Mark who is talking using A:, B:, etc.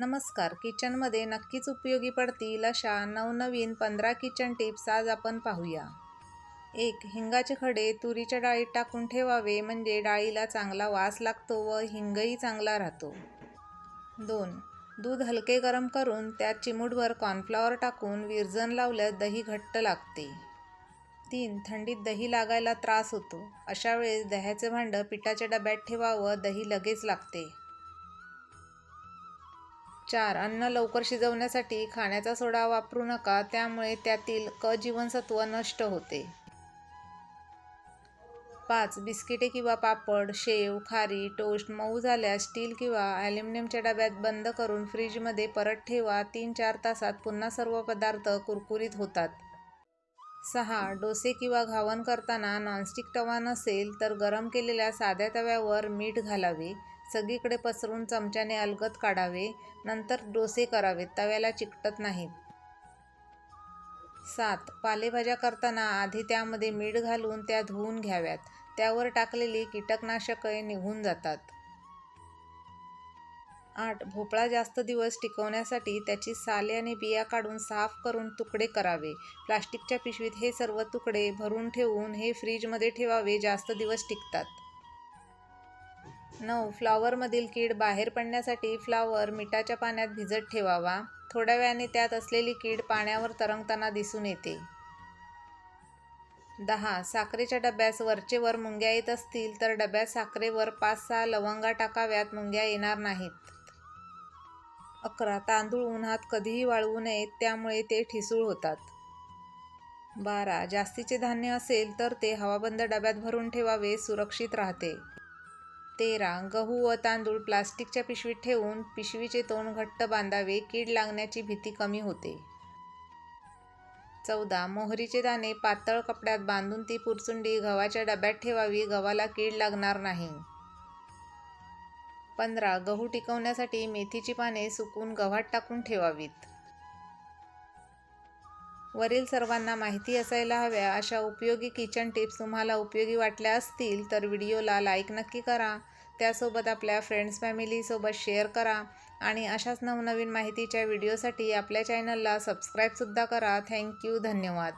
A: नमस्कार. किचनमध्ये नक्कीच उपयोगी पडतील अशा नवनवीन पंधरा किचन टिप्स आज आपण पाहूया. एक हिंगाचे खडे तुरीच्या डाळीत टाकून ठेवावे म्हणजे डाळीला चांगला वास लागतो व हिंगही चांगला राहतो. दोन दूध हलके गरम करून त्यात चिमूटभर कॉर्नफ्लॉवर टाकून विरजन लावल्यास दही घट्ट लागते. तीन थंडीत दही लागायला त्रास होतो. अशा वेळेस दह्याचे भांडं पिठाच्या डब्यात ठेवावं दही लगेच लागते. चार अन्न लवकर शिजवण्यासाठी खाण्याचा सोडा वापरू नका त्यामुळे त्यातील क जीवनसत्व नष्ट होते. पाच बिस्किटे किंवा पापड शेव खारी टोस्ट मऊ झाल्यास स्टील किंवा ॲल्युमिनियमच्या डब्यात बंद करून फ्रीजमध्ये परत ठेवा. तीन चार तासात पुन्हा सर्व पदार्थ कुरकुरीत होतात. सहा डोसे किंवा घावन करताना नॉनस्टिक तवा नसेल तर गरम केलेल्या साध्या तव्यावर मीठ घालावे. सगळीकडे पसरून चमच्याने अलगद काढावे नंतर डोसे करावेत तव्याला चिकटत नाहीत. सात. पालेभाज्या करताना आधी त्यामध्ये मीठ घालून त्या धुवून घ्याव्यात. त्यावर टाकलेली कीटकनाशके निघून जातात. आठ. भोपळा जास्त दिवस टिकवण्यासाठी त्याची साले आणि बिया काढून साफ करून तुकडे करावे. प्लास्टिकच्या पिशवीत हे सर्व तुकडे भरून ठेवून हे फ्रीजमध्ये ठेवावे जास्त दिवस टिकतात. नऊ फ्लॉवरमधील कीड बाहेर पडण्यासाठी फ्लॉवर मिठाच्या पाण्यात भिजत ठेवावा. थोड्या वेळाने त्यात असलेली कीड पाण्यावर तरंगताना दिसून येते. दहा साखरेच्या डब्यास वरचे वर मुंग्या येत असतील तर डब्यात साखरेवर पाच सहा लवंगा टाकाव्यात मुंग्या येणार नाहीत. अकरा तांदूळ उन्हात कधीही वाळवू नयेत त्यामुळे ते ठिसूळ होतात. बारा जास्तीचे धान्य असेल तर ते हवाबंद डब्यात भरून ठेवावे सुरक्षित राहते. तेरा गहू व तांदूळ प्लास्टिकच्या पिशवीत ठेवून पिशवीचे तोंड घट्ट बांधावे कीड लागण्याची भीती कमी होते. चौदा मोहरीचे दाणे पातळ कपड्यात बांधून ती पुरचुंडी गव्हाच्या डब्यात ठेवावी गव्हाला कीड लागणार नाही. पंधरा गहू टिकवण्यासाठी मेथीची पाने सुकून गव्हात टाकून ठेवावीत. वरील सर्वांना माहिती असायला हव्या अशा उपयोगी किचन टिप्स तुम्हाला उपयोगी वाटल्या असतील तर व्हिडिओला लाईक नक्की करा. त्यासोबत आपल्या फ्रेंड्स फॅमिलीसोबत शेअर करा आणि अशाच नवनवीन माहितीच्या व्हिडिओसाठी आपल्या चॅनलला सबस्क्राईबसुद्धा करा. थँक्यू धन्यवाद.